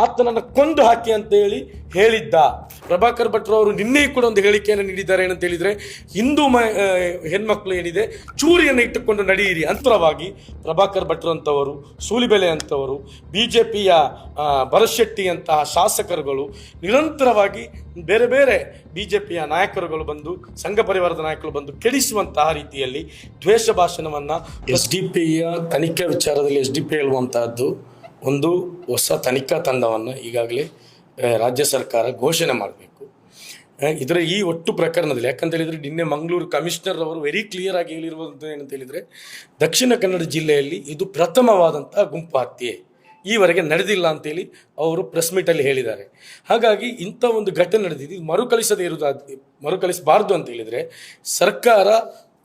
ಆತನನ್ನು ಕೊಂದು ಹಾಕಿ ಅಂತ ಹೇಳಿ ಹೇಳಿದ್ದ. ಪ್ರಭಾಕರ್ ಭಟ್ರು ಅವರು ನಿನ್ನೆ ಕೂಡ ಒಂದು ಹೇಳಿಕೆಯನ್ನು ನೀಡಿದ್ದಾರೆ ಏನಂತ ಹೇಳಿದರೆ, ಹಿಂದೂ ಮ ಹೆಣ್ಮಕ್ಳು ಏನಿದೆ, ಚೂರಿಯನ್ನು ಇಟ್ಟುಕೊಂಡು ನಡೆಯಿರಿ. ಅಂತರವಾಗಿ ಪ್ರಭಾಕರ್ ಭಟ್ರು ಅಂತವರು ಸೂಲಿಬೆಲೆ ಅಂಥವರು ಬಿ ಜೆ ಪಿಯ ಭರಶೆಟ್ಟಿ ಅಂತಹ ಶಾಸಕರುಗಳು ನಿರಂತರವಾಗಿ ಬೇರೆ ಬೇರೆ ಬಿ ಜೆ ಪಿಯ ನಾಯಕರುಗಳು ಬಂದು, ಸಂಘ ಪರಿವಾರದ ನಾಯಕರು ಬಂದು ಕೆಡಿಸುವಂತಹ ರೀತಿಯಲ್ಲಿ ದ್ವೇಷ ಭಾಷಣವನ್ನು ಎಸ್ ಡಿ ಪಿಯ ತನಿಖೆ ವಿಚಾರದಲ್ಲಿ ಎಸ್ ಡಿ ಪಿ ಹೇಳುವಂತಹದ್ದು. ಒಂದು ಹೊಸ ತನಿಖಾ ತಂಡವನ್ನು ಈಗಾಗಲೇ ರಾಜ್ಯ ಸರ್ಕಾರ ಘೋಷಣೆ ಮಾಡಬೇಕು. ಇದರ ಈ ಒಟ್ಟು ಪ್ರಕರಣದಲ್ಲಿ, ಯಾಕಂತ ಹೇಳಿದರೆ ನಿನ್ನೆ ಮಂಗಳೂರು ಕಮಿಷನರ್ ಅವರು ವೆರಿ ಕ್ಲಿಯರ್ ಆಗಿ ಹೇಳಿರುವಂಥ ಏನಂತ ಹೇಳಿದರೆ, ದಕ್ಷಿಣ ಕನ್ನಡ ಜಿಲ್ಲೆಯಲ್ಲಿ ಇದು ಪ್ರಥಮವಾದಂಥ ಗುಂಪು ಹತ್ಯೆ. ಈವರೆಗೆ ನಡೆದಿಲ್ಲ ಅಂತೇಳಿ ಅವರು ಪ್ರೆಸ್ ಮೀಟಲ್ಲಿ ಹೇಳಿದ್ದಾರೆ. ಹಾಗಾಗಿ ಇಂಥ ಒಂದು ಘಟನೆ ನಡೆದಿದ್ದು ಮರುಕಳಿಸದೇ ಇರುವುದಾದ, ಮರುಕಳಿಸಬಾರ್ದು ಅಂತ ಹೇಳಿದರೆ ಸರ್ಕಾರ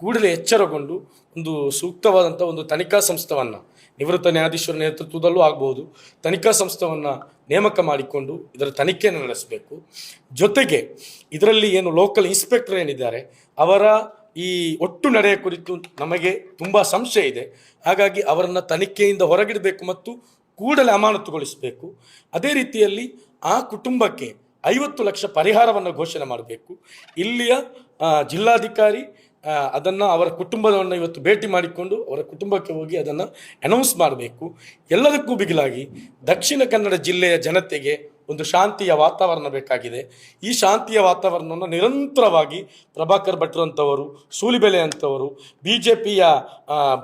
ಕೂಡಲೇ ಎಚ್ಚರಗೊಂಡು ಒಂದು ಸೂಕ್ತವಾದಂಥ ಒಂದು ತನಿಖಾ ಸಂಸ್ಥೆಯನ್ನು ನಿವೃತ್ತ ನ್ಯಾಯಾಧೀಶರ ನೇತೃತ್ವದಲ್ಲೂ ಆಗ್ಬೋದು ತನಿಖಾ ಸಂಸ್ಥೆಯನ್ನು ನೇಮಕ ಮಾಡಿಕೊಂಡು ಇದರ ತನಿಖೆಯನ್ನು ನಡೆಸಬೇಕು. ಜೊತೆಗೆ ಇದರಲ್ಲಿ ಏನು ಲೋಕಲ್ ಇನ್ಸ್ಪೆಕ್ಟರ್ ಏನಿದ್ದಾರೆ, ಅವರ ಈ ಒಟ್ಟು ನಡೆಯ ಕುರಿತು ನಮಗೆ ತುಂಬ ಸಂಶಯ ಇದೆ. ಹಾಗಾಗಿ ಅವರನ್ನು ತನಿಖೆಯಿಂದ ಹೊರಗಿಡಬೇಕು ಮತ್ತು ಕೂಡಲೇ ಅಮಾನತುಗೊಳಿಸಬೇಕು. ಅದೇ ರೀತಿಯಲ್ಲಿ ಆ ಕುಟುಂಬಕ್ಕೆ ಐವತ್ತು ಲಕ್ಷ ಪರಿಹಾರವನ್ನು ಘೋಷಣೆ ಮಾಡಬೇಕು. ಇಲ್ಲಿಯ ಜಿಲ್ಲಾಧಿಕಾರಿ ಅದನ್ನು ಅವರ ಕುಟುಂಬವನ್ನು ಇವತ್ತು ಭೇಟಿ ಮಾಡಿಕೊಂಡು ಅವರ ಕುಟುಂಬಕ್ಕೆ ಹೋಗಿ ಅದನ್ನು ಅನೌನ್ಸ್ ಮಾಡಬೇಕು. ಎಲ್ಲದಕ್ಕೂ ಬಿಗಿಲಾಗಿ ದಕ್ಷಿಣ ಕನ್ನಡ ಜಿಲ್ಲೆಯ ಜನತೆಗೆ ಒಂದು ಶಾಂತಿಯ ವಾತಾವರಣ ಬೇಕಾಗಿದೆ. ಈ ಶಾಂತಿಯ ವಾತಾವರಣವನ್ನು ನಿರಂತರವಾಗಿ ಪ್ರಭಾಕರ್ ಭಟ್ರು ಅಂಥವರು ಸೂಲಿಬೆಲೆ ಅಂಥವರು ಬಿ ಜೆ ಪಿಯ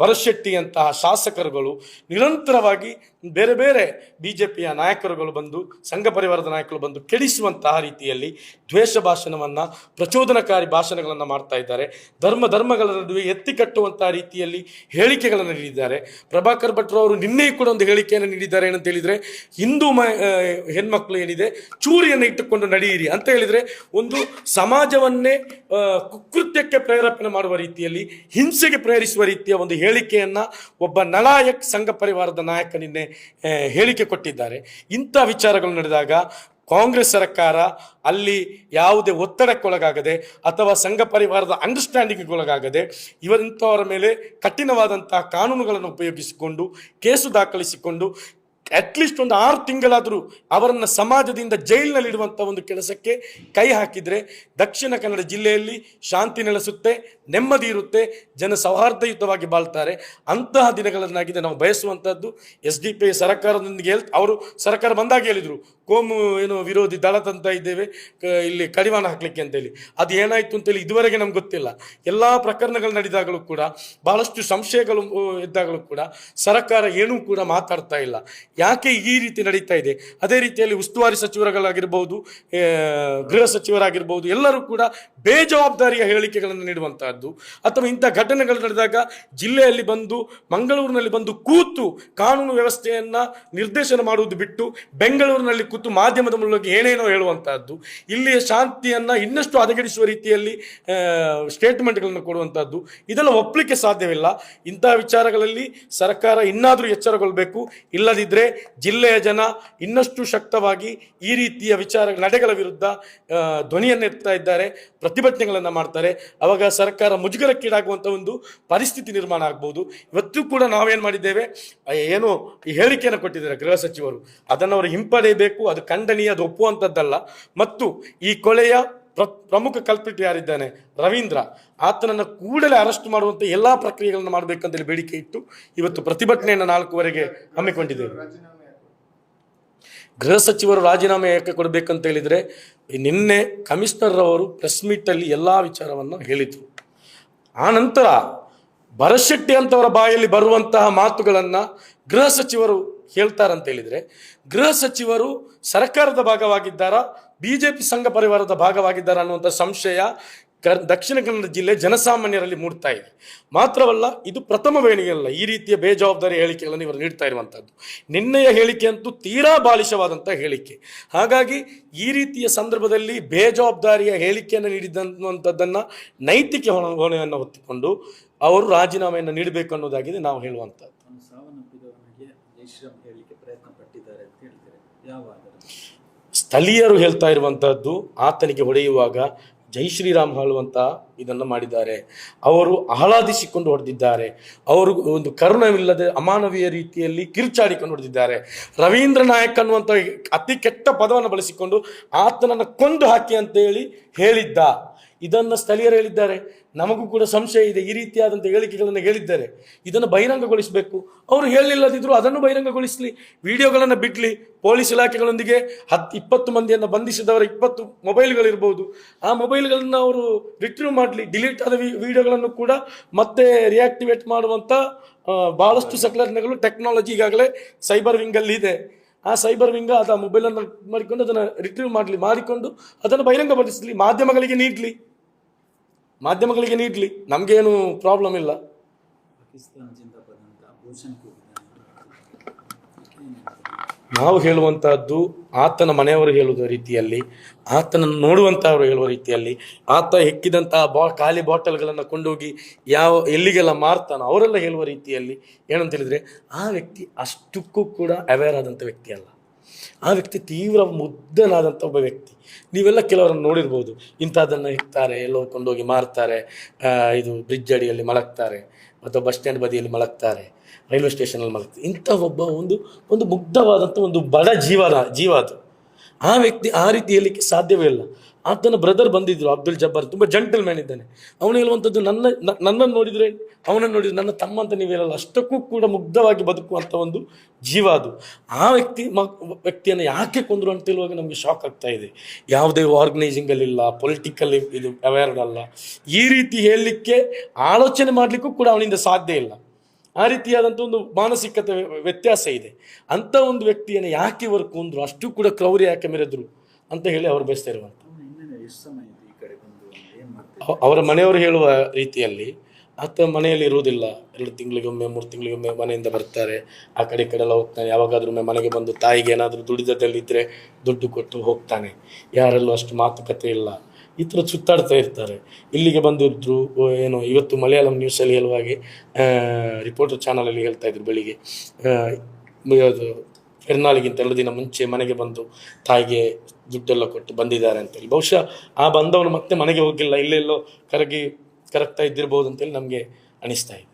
ಭರಶೆಟ್ಟಿ ಅಂತಹ ಶಾಸಕರುಗಳು ನಿರಂತರವಾಗಿ ಬೇರೆ ಬೇರೆ ಬಿ ಜೆ ಪಿಯ ನಾಯಕರುಗಳು ಬಂದು, ಸಂಘ ಪರಿವಾರದ ನಾಯಕರು ಬಂದು ಕೆಡಿಸುವಂತಹ ರೀತಿಯಲ್ಲಿ ದ್ವೇಷ ಭಾಷಣವನ್ನು, ಪ್ರಚೋದನಕಾರಿ ಭಾಷಣಗಳನ್ನು ಮಾಡ್ತಾ ಇದ್ದಾರೆ. ಧರ್ಮ ಧರ್ಮಗಳ ನಡುವೆ ಎತ್ತಿ ಕಟ್ಟುವಂತಹ ರೀತಿಯಲ್ಲಿ ಹೇಳಿಕೆಗಳನ್ನು ನೀಡಿದ್ದಾರೆ. ಪ್ರಭಾಕರ್ ಭಟ್ರು ಅವರು ನಿನ್ನೆಯೂ ಕೂಡ ಒಂದು ಹೇಳಿಕೆಯನ್ನು ನೀಡಿದ್ದಾರೆ ಏನಂತ ಹೇಳಿದರೆ, ಹಿಂದೂ ಮ ಹೆಣ್ಮಕ್ಳು ಏನಿದೆ, ಚೂರಿಯನ್ನು ಇಟ್ಟುಕೊಂಡು ನಡೆಯಿರಿ ಅಂತ ಹೇಳಿದರೆ, ಒಂದು ಸಮಾಜವನ್ನೇ ಕುಕೃತ್ಯಕ್ಕೆ ಪ್ರೇರೇಪಣೆ ಮಾಡುವ ರೀತಿಯಲ್ಲಿ, ಹಿಂಸೆಗೆ ಪ್ರೇರಿಸುವ ರೀತಿಯ ಒಂದು ಹೇಳಿಕೆಯನ್ನು ಒಬ್ಬ ನಲಾಯಕ್ ಸಂಘ ಪರಿವಾರದ ನಾಯಕ ನಿನ್ನೆ ಹೇಳಿಕೆ ಕೊಟ್ಟಿದ್ದಾರೆ. ಇಂಥ ವಿಚಾರಗಳು ನಡೆದಾಗ ಕಾಂಗ್ರೆಸ್ ಸರ್ಕಾರ ಅಲ್ಲಿ ಯಾವುದೇ ಒತ್ತಡಕ್ಕೊಳಗಾಗದೆ ಅಥವಾ ಸಂಘ ಪರಿವಾರದ ಅಂಡರ್ಸ್ಟ್ಯಾಂಡಿಂಗ್ಗೊಳಗಾಗದೆ ಇವರಿಂಥವರ ಮೇಲೆ ಕಠಿಣವಾದಂತಹ ಕಾನೂನುಗಳನ್ನು ಉಪಯೋಗಿಸಿಕೊಂಡು, ಕೇಸು ದಾಖಲಿಸಿಕೊಂಡು ಅಟ್ಲೀಸ್ಟ್ ಒಂದು ಆರು ತಿಂಗಳಾದರೂ ಅವರನ್ನು ಸಮಾಜದಿಂದ ಜೈಲಿನಲ್ಲಿಡುವಂಥ ಒಂದು ಕೆಲಸಕ್ಕೆ ಕೈ ಹಾಕಿದರೆ ದಕ್ಷಿಣ ಕನ್ನಡ ಜಿಲ್ಲೆಯಲ್ಲಿ ಶಾಂತಿ ನೆಲೆಸುತ್ತೆ, ನೆಮ್ಮದಿ ಇರುತ್ತೆ, ಜನ ಸೌಹಾರ್ದಯುತವಾಗಿ ಬಾಳ್ತಾರೆ. ಅಂತಹ ದಿನಗಳನ್ನಾಗಿದೆ ನಾವು ಬಯಸುವಂಥದ್ದು ಎಸ್ ಡಿ ಪಿ ಸರ್ಕಾರದೊಂದಿಗೆ ಹೇಳ್ ಅವರು ಸರ್ಕಾರ ಬಂದಾಗ ಹೇಳಿದರು ಕೋಮು ಏನು ವಿರೋಧಿ ದಳ ತಂತ ಇದ್ದೇವೆ ಇಲ್ಲಿ ಕಡಿವಾಣ ಹಾಕ್ಲಿಕ್ಕೆ ಅಂತೇಳಿ. ಅದು ಏನಾಯಿತು ಅಂತೇಳಿ ಇದುವರೆಗೆ ನಮ್ಗೆ ಗೊತ್ತಿಲ್ಲ. ಎಲ್ಲ ಪ್ರಕರಣಗಳು ನಡೆದಾಗಲೂ ಕೂಡ, ಬಹಳಷ್ಟು ಸಂಶಯಗಳು ಇದ್ದಾಗಲೂ ಕೂಡ ಸರ್ಕಾರ ಏನೂ ಕೂಡ ಮಾತಾಡ್ತಾ ಇಲ್ಲ. ಯಾಕೆ ಈ ರೀತಿ ನಡೀತಾ ಇದೆ? ಅದೇ ರೀತಿಯಲ್ಲಿ ಉಸ್ತುವಾರಿ ಸಚಿವರುಗಳಾಗಿರ್ಬೋದು ಗೃಹ ಸಚಿವರಾಗಿರ್ಬೋದು, ಎಲ್ಲರೂ ಕೂಡ ಬೇಜವಾಬ್ದಾರಿಯ ಹೇಳಿಕೆಗಳನ್ನು ನೀಡುವಂತಹದ್ದು, ಅಥವಾ ಇಂಥ ಘಟನೆಗಳು ನಡೆದಾಗ ಜಿಲ್ಲೆಯಲ್ಲಿ ಬಂದು, ಮಂಗಳೂರಿನಲ್ಲಿ ಬಂದು ಕೂತು ಕಾನೂನು ವ್ಯವಸ್ಥೆಯನ್ನು ನಿರ್ದೇಶನ ಮಾಡುವುದು ಬಿಟ್ಟು, ಬೆಂಗಳೂರಿನಲ್ಲಿ ಕೂತು ಮಾಧ್ಯಮದ ಮೂಲಕ ಏನೇನೋ ಹೇಳುವಂತಹದ್ದು, ಇಲ್ಲಿಯ ಶಾಂತಿಯನ್ನು ಇನ್ನಷ್ಟು ಹದಗೆಡಿಸುವ ರೀತಿಯಲ್ಲಿ ಸ್ಟೇಟ್ಮೆಂಟ್ಗಳನ್ನು ಕೊಡುವಂಥದ್ದು ಇದೆಲ್ಲ ಒಪ್ಪಲಿಕ್ಕೆ ಸಾಧ್ಯವಿಲ್ಲ. ಇಂತಹ ವಿಚಾರಗಳಲ್ಲಿ ಸರ್ಕಾರ ಇನ್ನಾದರೂ ಎಚ್ಚರಗೊಳ್ಳಬೇಕು ಇಲ್ಲದಿದ್ದರೆ ಜಿಲ್ಲೆಯ ಜನ ಇನ್ನಷ್ಟು ಶಕ್ತವಾಗಿ ಈ ರೀತಿಯ ವಿಚಾರ, ನಡೆಗಳ ವಿರುದ್ಧ ಧ್ವನಿಯನ್ನೆತ್ತಾ ಇದ್ದಾರೆ, ಪ್ರತಿಭಟನೆಗಳನ್ನು ಮಾಡ್ತಾರೆ. ಅವಾಗ ಸರ್ಕಾರ ಮುಜುಗರಕ್ಕೀಡಾಗುವಂಥ ಒಂದು ಪರಿಸ್ಥಿತಿ ನಿರ್ಮಾಣ ಆಗ್ಬೋದು. ಇವತ್ತು ಕೂಡ ನಾವೇನು ಮಾಡಿದ್ದೇವೆ ಏನು ಹೇಳಿಕೆಯನ್ನು ಕೊಟ್ಟಿದ್ದಾರೆ ಗೃಹ ಸಚಿವರು. ಅದನ್ನು ಅವರು ಹಿಂಪಡೆಯಬೇಕು. ಅದು ಖಂಡನೀಯ, ಅದು ಒಪ್ಪುವಂಥದ್ದಲ್ಲ ಮತ್ತು ಈ ಕೊಲೆಯ ಪ್ರ, ಪ್ರಮುಖ ಕಲ್ಪಿಟ್ ಯಾರಿದ್ದಾನೆ? ರವೀಂದ್ರ. ಆತನನ್ನು ಕೂಡಲೇ ಅರೆಸ್ಟ್ ಮಾಡುವಂಥ ಎಲ್ಲ ಪ್ರಕ್ರಿಯೆಗಳನ್ನು ಮಾಡಬೇಕಂತೇಳಿ ಬೇಡಿಕೆ ಇಟ್ಟು ಇವತ್ತು ಪ್ರತಿಭಟನೆಯನ್ನು ನಾಲ್ಕುವರೆಗೆ ಹಮ್ಮಿಕೊಂಡಿದ್ದೇವೆ ಗೃಹ ಸಚಿವರು ರಾಜೀನಾಮೆ ಯಾಕೆ ಕೊಡಬೇಕಂತ ಹೇಳಿದರೆ, ನಿನ್ನೆ ಕಮಿಷನರ್ ಅವರು ಪ್ರೆಸ್ ಮೀಟಲ್ಲಿ ಎಲ್ಲ ವಿಚಾರವನ್ನು ಹೇಳಿದರು. ಆ ನಂತರ ಭರಶೆಟ್ಟಿ ಅಂತವರ ಬಾಯಲ್ಲಿ ಬರುವಂತಹ ಮಾತುಗಳನ್ನು ಗೃಹ ಸಚಿವರು ಹೇಳ್ತಾರಂತ ಹೇಳಿದರೆ, ಗೃಹ ಸಚಿವರು ಸರ್ಕಾರದ ಭಾಗವಾಗಿದ್ದಾರಾ ಬಿ ಜೆ ಪಿ ಸಂಘ ಪರಿವಾರದ ಭಾಗವಾಗಿದ್ದಾರಾ ಅನ್ನುವಂಥ ಸಂಶಯ ಕರ್, ದಕ್ಷಿಣ ಕನ್ನಡ ಜಿಲ್ಲೆ ಜನಸಾಮಾನ್ಯರಲ್ಲಿ ಮೂಡ್ತಾ ಇದೆ. ಮಾತ್ರವಲ್ಲ, ಇದು ಪ್ರಥಮ ವೇಣಿಗೆಯಲ್ಲ ಈ ರೀತಿಯ ಬೇಜವಾಬ್ದಾರಿ ಹೇಳಿಕೆಗಳನ್ನು ಇವರು ನೀಡ್ತಾ ಇರುವಂಥದ್ದು ನಿನ್ನೆಯ ಹೇಳಿಕೆ ಅಂತೂ ತೀರಾ ಬಾಲಿಶವಾದಂಥ ಹೇಳಿಕೆ. ಹಾಗಾಗಿ ಈ ರೀತಿಯ ಸಂದರ್ಭದಲ್ಲಿ ಬೇಜವಾಬ್ದಾರಿಯ ಹೇಳಿಕೆಯನ್ನು ನೀಡಿದಂಥದ್ದನ್ನು ನೈತಿಕ ಹೊಣೆ, ಹೊಣೆಯನ್ನು ಹೊತ್ತುಕೊಂಡು ಅವರು ರಾಜೀನಾಮೆಯನ್ನು ನೀಡಬೇಕು ಅನ್ನೋದಾಗಿದೆ ನಾವು ಹೇಳುವಂಥದ್ದು ಹೇಳಲಿಕ್ಕೆ ಪ್ರಯತ್ನ ಪಟ್ಟಿದ್ದಾರೆ ಅಂತ ಹೇಳ್ತಾರೆ. ಸ್ಥಳೀಯರು ಹೇಳ್ತಾ ಇರುವಂತಹದ್ದು ಆತನಿಗೆ ಹೊಡೆಯುವಾಗ ಜೈ ಶ್ರೀರಾಮ್ ಹೇಳುವಂತ ಇದನ್ನು ಮಾಡಿದ್ದಾರೆ. ಅವರು ಆಹ್ಲಾದಿಸಿಕೊಂಡು ಹೊಡೆದಿದ್ದಾರೆ. ಅವರು ಒಂದು ಕರುಣವಿಲ್ಲದೆ ಅಮಾನವೀಯ ರೀತಿಯಲ್ಲಿ ಕಿರುಚಾಡಿಕೊಂಡು ಹೊಡೆದಿದ್ದಾರೆ. ರವೀಂದ್ರ ನಾಯಕ್ ಅನ್ನುವಂಥ ಅತಿ ಕೆಟ್ಟ ಪದವನ್ನು ಬಳಸಿಕೊಂಡು ಆತನನ್ನು ಕೊಂದು ಹಾಕಿ ಅಂತ ಹೇಳಿ ಹೇಳಿದ್ದ. ಇದನ್ನು ಸ್ಥಳೀಯರು ಹೇಳಿದ್ದಾರೆ. ನಮಗೂ ಕೂಡ ಸಂಶಯ ಇದೆ ಈ ರೀತಿಯಾದಂಥ ಹೇಳಿಕೆಗಳನ್ನು ಹೇಳಿದ್ದಾರೆ. ಇದನ್ನು ಬಹಿರಂಗಗೊಳಿಸಬೇಕು. ಅವರು ಹೇಳಿಲ್ಲದಿದ್ದರೂ ಅದನ್ನು ಬಹಿರಂಗಗೊಳಿಸಲಿ. ವಿಡಿಯೋಗಳನ್ನು ಬಿಡಲಿ. ಪೊಲೀಸ್ ಇಲಾಖೆಗಳೊಂದಿಗೆ ಹತ್ತು ಇಪ್ಪತ್ತು ಮಂದಿಯನ್ನು ಬಂಧಿಸಿದವರ ಇಪ್ಪತ್ತು ಮೊಬೈಲ್ಗಳಿರ್ಬೋದು. ಆ ಮೊಬೈಲ್ಗಳನ್ನು ಅವರು ರಿಟ್ರೀವ್ ಮಾಡಲಿ. ಡಿಲೀಟ್ ಆದ ವಿಡಿಯೋಗಳನ್ನು ಕೂಡ ಮತ್ತೆ ರಿಯಾಕ್ಟಿವೇಟ್ ಮಾಡುವಂಥ ಭಾಳಷ್ಟು ಸಕಲರಣೆಗಳು ಟೆಕ್ನಾಲಜಿ ಈಗಾಗಲೇ ಸೈಬರ್ ವಿಂಗಲ್ಲಿ ಇದೆ. ಆ ಸೈಬರ್ ವಿಂಗ ಅದು ಆ ಮೊಬೈಲನ್ನು ಮಾಡಿಕೊಂಡು ಅದನ್ನು ರಿಟ್ರೀವ್ ಮಾಡಲಿ. ಮಾಡಿಕೊಂಡು ಅದನ್ನು ಬಹಿರಂಗಪಡಿಸಲಿ. ಮಾಧ್ಯಮಗಳಿಗೆ ನೀಡಲಿ. ಮಾಧ್ಯಮಗಳಿಗೆ ನೀಡಲಿ. ನಮಗೇನು ಪ್ರಾಬ್ಲಮ್ ಇಲ್ಲ. ನಾವು ಹೇಳುವಂತಹದ್ದು ಆತನ ಮನೆಯವರು ಹೇಳುವ ರೀತಿಯಲ್ಲಿ ಆತನನ್ನು ನೋಡುವಂತಹವರು ಹೇಳುವ ರೀತಿಯಲ್ಲಿ ಆತ ಹೆಕ್ಕಿದಂತಹ ಬಾ ಖಾಲಿ ಬಾಟಲ್ಗಳನ್ನು ಕೊಂಡೋಗಿ ಯಾವ ಎಲ್ಲಿಗೆಲ್ಲ ಮಾರ್ತಾನೋ ಅವರೆಲ್ಲ ಹೇಳುವ ರೀತಿಯಲ್ಲಿ ಏನಂತ ಹೇಳಿದ್ರೆ ಆ ವ್ಯಕ್ತಿ ಅಷ್ಟಕ್ಕೂ ಕೂಡ ಅವೇರ್ ಆದಂಥ ವ್ಯಕ್ತಿ ಅಲ್ಲ. ಆ ವ್ಯಕ್ತಿ ತೀವ್ರ ಮುದ್ದನಾದಂಥ ಒಬ್ಬ ವ್ಯಕ್ತಿ. ನೀವೆಲ್ಲ ಕೆಲವರನ್ನು ನೋಡಿರ್ಬೋದು. ಇಂಥದ್ದನ್ನು ಹೆಕ್ತಾರೆ ಎಲ್ಲೋ ಕೊಂಡೋಗಿ ಮಾರ್ತಾರೆ ಇದು ಬ್ರಿಡ್ಜ್ ಅಡಿಯಲ್ಲಿ ಮಲಗ್ತಾರೆ, ಅಥವಾ ಬಸ್ ಸ್ಟ್ಯಾಂಡ್ ಬದಿಯಲ್ಲಿ ಮಲಗ್ತಾರೆ, ರೈಲ್ವೆ ಸ್ಟೇಷನಲ್ಲಿ ಮಲಗ್ತಾರೆ. ಇಂಥ ಒಬ್ಬ ಒಂದು ಒಂದು ಮುಗ್ಧವಾದಂಥ ಒಂದು ಬಡ ಜೀವನ, ಜೀವ ಅದು. ಆ ವ್ಯಕ್ತಿ ಆ ರೀತಿ ಹೇಳಲಿಕ್ಕೆ ಸಾಧ್ಯವೇ ಇಲ್ಲ. ಆತನ ಬ್ರದರ್ ಬಂದಿದ್ರು, ಅಬ್ದುಲ್ ಜಬ್ಬಾರ್. ತುಂಬ ಜಂಟಲ್ ಮ್ಯಾನ್ ಇದ್ದಾನೆ. ಅವನು ಹೇಳುವಂಥದ್ದು ನನ್ನ, ನನ್ನನ್ನು ನೋಡಿದರೆ, ಅವನನ್ನು ನೋಡಿದ್ರೆ ನನ್ನ ತಮ್ಮ ಅಂತ ನೀವು ಹೇಳಲ್ಲ. ಅಷ್ಟಕ್ಕೂ ಕೂಡ ಮುಗ್ಧವಾಗಿ ಬದುಕುವಂಥ ಒಂದು ಜೀವ ಅದು. ಆ ವ್ಯಕ್ತಿ ಮ, ವ್ಯಕ್ತಿಯನ್ನು ಯಾಕೆ ಕೊಂದರು ಅಂತ ಹೇಳುವಾಗ ನಮಗೆ ಶಾಕ್ ಆಗ್ತಾ ಇದೆ. ಯಾವುದೇ ಆರ್ಗನೈಸಿಂಗಲ್ಲಿಲ್ಲ ಪೊಲಿಟಿಕಲ್ ಇದು ಅವೇರ್ಡ್ ಅಲ್ಲ. ಈ ರೀತಿ ಹೇಳಲಿಕ್ಕೆ, ಆಲೋಚನೆ ಮಾಡಲಿಕ್ಕೂ ಕೂಡ ಅವನಿಂದ ಸಾಧ್ಯ ಇಲ್ಲ. ಆ ರೀತಿಯಾದಂಥ ಒಂದು ಮಾನಸಿಕತೆ ವ್ಯತ್ಯಾಸ ಇದೆ. ಅಂಥ ಒಂದು ವ್ಯಕ್ತಿಯನ್ನು ಯಾಕೆ ಇವರು ಕೂಂದ್ರು? ಅಷ್ಟು ಕೂಡ ಕ್ರೌರ್ಯ ಯಾಕೆ ಮೆರೆದ್ರು? ಅಂತ ಹೇಳಿ ಅವರು ಬಯಸ್ತಾ ಇರುವಂಥ ಅವರ ಮನೆಯವರು ಹೇಳುವ ರೀತಿಯಲ್ಲಿ, ಆತ ಮನೆಯಲ್ಲಿ ಇರುವುದಿಲ್ಲ. ಎರಡು ತಿಂಗಳಿಗೊಮ್ಮೆ, ಮೂರು ತಿಂಗಳಿಗೊಮ್ಮೆ ಮನೆಯಿಂದ ಬರ್ತಾರೆ. ಆ ಕಡೆ ಕಡೆ ಎಲ್ಲ ಹೋಗ್ತಾನೆ. ಯಾವಾಗಾದ್ರೂ ಮನೆಗೆ ಬಂದು ತಾಯಿಗೆ ಏನಾದರೂ ದುಡಿದದಲ್ಲಿದ್ದರೆ ದುಡ್ಡು ಕೊಟ್ಟು ಹೋಗ್ತಾನೆ. ಯಾರಲ್ಲೂ ಅಷ್ಟು ಮಾತುಕತೆ ಇಲ್ಲ. ಈ ಥರ ಸುತ್ತಾಡ್ತಾ ಇರ್ತಾರೆ. ಇಲ್ಲಿಗೆ ಬಂದಿದ್ರು ಏನು, ಇವತ್ತು ಮಲಯಾಳಂ ನ್ಯೂಸಲ್ಲಿ ಹೇಳುವ ಹಾಗೆ ರಿಪೋರ್ಟರ್ ಚಾನಲಲ್ಲಿ ಹೇಳ್ತಾ ಇದ್ರು ಬೆಳಿಗ್ಗೆ. ಅದು ಎರ್ನಾಳಿಗಿಂತ ಎರಡು ದಿನ ಮುಂಚೆ ಮನೆಗೆ ಬಂದು ತಾಯಿಗೆ ದುಡ್ಡೆಲ್ಲ ಕೊಟ್ಟು ಬಂದಿದ್ದಾರೆ ಅಂತೇಳಿ. ಬಹುಶಃ ಆ ಬಂದವನು ಮತ್ತೆ ಮನೆಗೆ ಹೋಗಿಲ್ಲ, ಇಲ್ಲೆಲ್ಲೋ ಕರಗಿ, ಕರಗ್ತಾ ಇದ್ದಿರ್ಬೋದು ಅಂತೇಳಿ ನಮಗೆ ಅನಿಸ್ತಾ ಇದೆ.